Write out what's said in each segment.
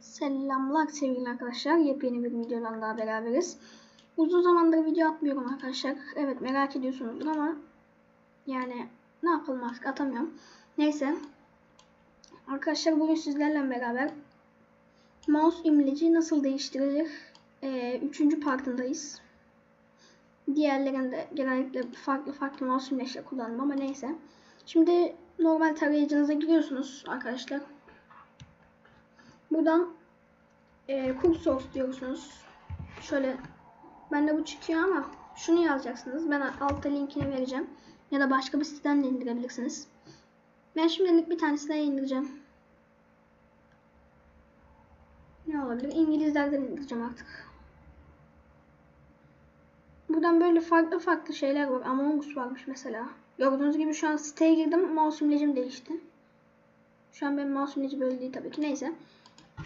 Selamlar sevgili arkadaşlar. Yepyeni bir videodan daha beraberiz. Uzun zamandır video atmıyorum arkadaşlar. Evet merak ediyorsunuzdur ama yani ne yapalım artık atamıyorum. Neyse. Arkadaşlar bugün sizlerle beraber mouse imleci nasıl değiştirilir? Ee, üçüncü partındayız. Diğerlerinde genellikle farklı farklı mouse imleçler kullandım ama neyse. Şimdi normal tarayıcınıza giriyorsunuz arkadaşlar. Buradan e, cook source diyorsunuz. Şöyle bende bu çıkıyor ama şunu yazacaksınız. Ben altta linkini vereceğim. Ya da başka bir siteden de indirebilirsiniz. Ben şimdilik bir tanesinden indireceğim. Ne olabilir? İngilizlerden indireceğim artık. Buradan böyle farklı farklı şeyler var. Among Us varmış mesela. Gördüğünüz gibi şu an siteye girdim. Mouse değişti. Şu an benim mouse böyle değil tabii ki. Neyse.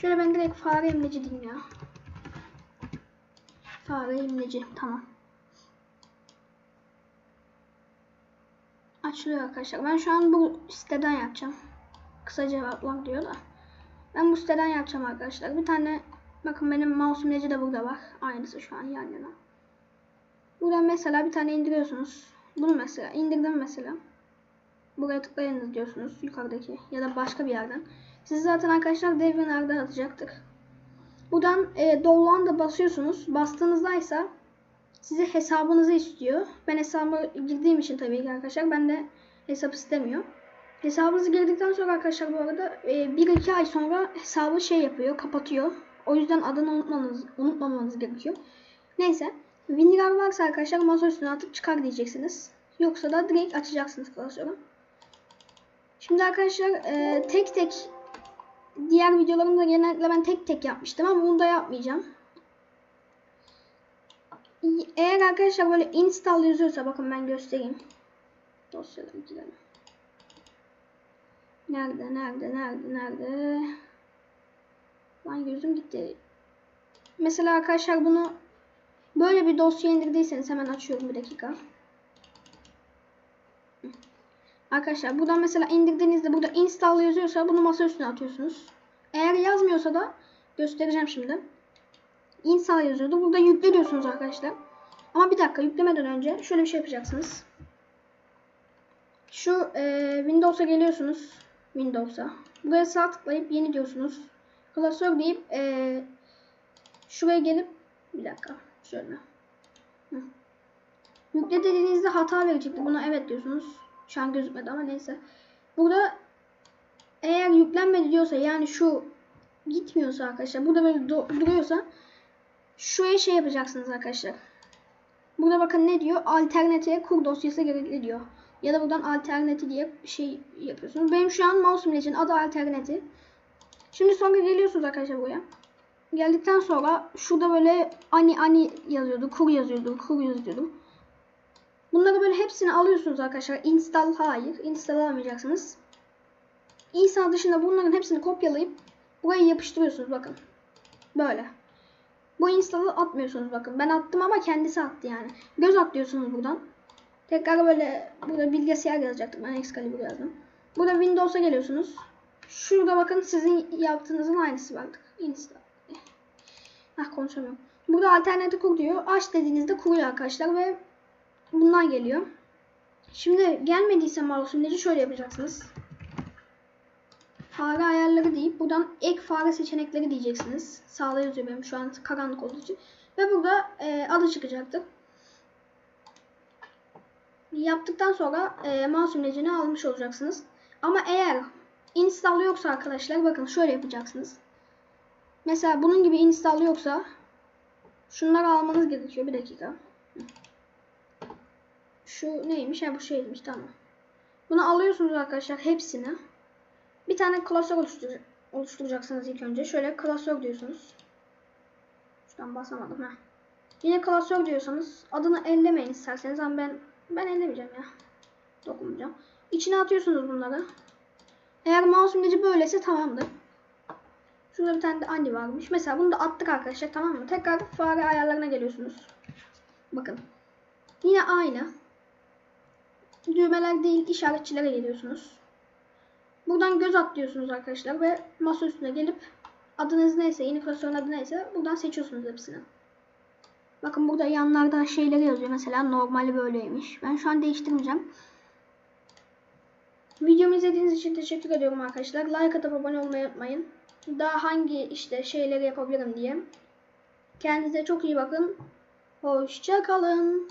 Şöyle ben direkt fare imleci diyeyim ya. Fare imleci. Tamam. Açılıyor arkadaşlar. Ben şu an bu siteden yapacağım. Kısa cevaplar diyor da. Ben bu siteden yapacağım arkadaşlar. Bir tane bakın benim mouse imleci de burada var. Aynısı şu an yan yana. Buradan mesela bir tane indiriyorsunuz. Bunu mesela indirdim mesela. Buraya tıklayınız diyorsunuz yukarıdaki ya da başka bir yerden. Siz zaten arkadaşlar devrenlerde atacaktık. Buradan e, download'a basıyorsunuz. Bastığınızda ise size hesabınızı istiyor. Ben hesabıma girdiğim için tabii ki arkadaşlar. Ben de hesap istemiyor. Hesabınızı girdikten sonra arkadaşlar bu arada 1-2 ay sonra hesabı şey yapıyor, kapatıyor. O yüzden adını unutmanız, unutmamanız gerekiyor. Neyse. WinRAR varsa arkadaşlar masa üstüne atıp çıkar diyeceksiniz. Yoksa da direkt açacaksınız klasörü. Şimdi arkadaşlar e, tek tek diğer videolarımda genellikle ben tek tek yapmıştım ama bunu da yapmayacağım. Eğer arkadaşlar böyle install yazıyorsa bakın ben göstereyim. Dosyalara gidelim. Nerede, nerede, nerede, nerede? Lan gözüm gitti. Mesela arkadaşlar bunu böyle bir dosya indirdiyseniz hemen açıyorum bir dakika. Arkadaşlar buradan mesela indirdiğinizde burada install yazıyorsa bunu masa üstüne atıyorsunuz. Eğer yazmıyorsa da göstereceğim şimdi. Install yazıyordu. Burada yükle diyorsunuz arkadaşlar. Ama bir dakika yüklemeden önce şöyle bir şey yapacaksınız. Şu e, Windows'a geliyorsunuz. Windows'a. Buraya sağ tıklayıp yeni diyorsunuz. Klasör deyip e, şuraya gelip bir dakika şöyle. Hı. Yükle dediğinizde hata verecekti. Buna evet diyorsunuz. Şu an gözükmedi ama neyse. Burada eğer yüklenmedi diyorsa yani şu gitmiyorsa arkadaşlar burada böyle duruyorsa şuraya şey yapacaksınız arkadaşlar. Burada bakın ne diyor? Alternatife kur dosyası gerekli diyor. Ya da buradan alternati diye şey yapıyorsunuz. Benim şu an mouse imlecinin adı alternati. Şimdi sonra geliyorsunuz arkadaşlar buraya. Geldikten sonra şurada böyle ani ani yazıyordu. Kur yazıyordu. Kur yazıyordu. Bunları böyle hepsini alıyorsunuz arkadaşlar. Install hayır. Install alamayacaksınız. Install dışında bunların hepsini kopyalayıp buraya yapıştırıyorsunuz bakın. Böyle. Bu install'ı atmıyorsunuz bakın. Ben attım ama kendisi attı yani. Göz atlıyorsunuz buradan. Tekrar böyle burada bilgisayar yazacaktım. Ben Excalibur yazdım. Burada Windows'a geliyorsunuz. Şurada bakın sizin yaptığınızın aynısı vardı. Install. Ah konuşamıyorum. Burada alternatif kur diyor. Aç dediğinizde kuruyor arkadaşlar ve bunlar geliyor. Şimdi gelmediyse mouse imleci şöyle yapacaksınız. Fare ayarları deyip buradan ek fare seçenekleri diyeceksiniz. Sağda yazıyor benim şu an karanlık olduğu için. Ve burada e, adı çıkacaktır. Yaptıktan sonra e, mouse imlecini almış olacaksınız. Ama eğer install yoksa arkadaşlar bakın şöyle yapacaksınız. Mesela bunun gibi install yoksa şunları almanız gerekiyor. Bir dakika. Şu neymiş? Ha bu şeymiş tamam. Bunu alıyorsunuz arkadaşlar hepsini. Bir tane klasör oluştur oluşturacaksınız ilk önce. Şöyle klasör diyorsunuz. Şuradan basamadım ha. Yine klasör diyorsanız adını ellemeyin isterseniz ama ben ben ellemeyeceğim ya. Dokunmayacağım. İçine atıyorsunuz bunları. Eğer mouse imleci böyleyse tamamdır. Şurada bir tane de ani varmış. Mesela bunu da attık arkadaşlar tamam mı? Tekrar fare ayarlarına geliyorsunuz. Bakın. Yine aynı. Düğmeler değil işaretçilere geliyorsunuz. Buradan göz at diyorsunuz arkadaşlar ve masa üstüne gelip adınız neyse, yeni klasörün adı neyse buradan seçiyorsunuz hepsini. Bakın burada yanlarda şeyleri yazıyor. Mesela normali böyleymiş. Ben şu an değiştirmeyeceğim. Videomu izlediğiniz için teşekkür ediyorum arkadaşlar. Like atıp abone olmayı unutmayın. Daha hangi işte şeyleri yapabilirim diye. Kendinize çok iyi bakın. Hoşça kalın.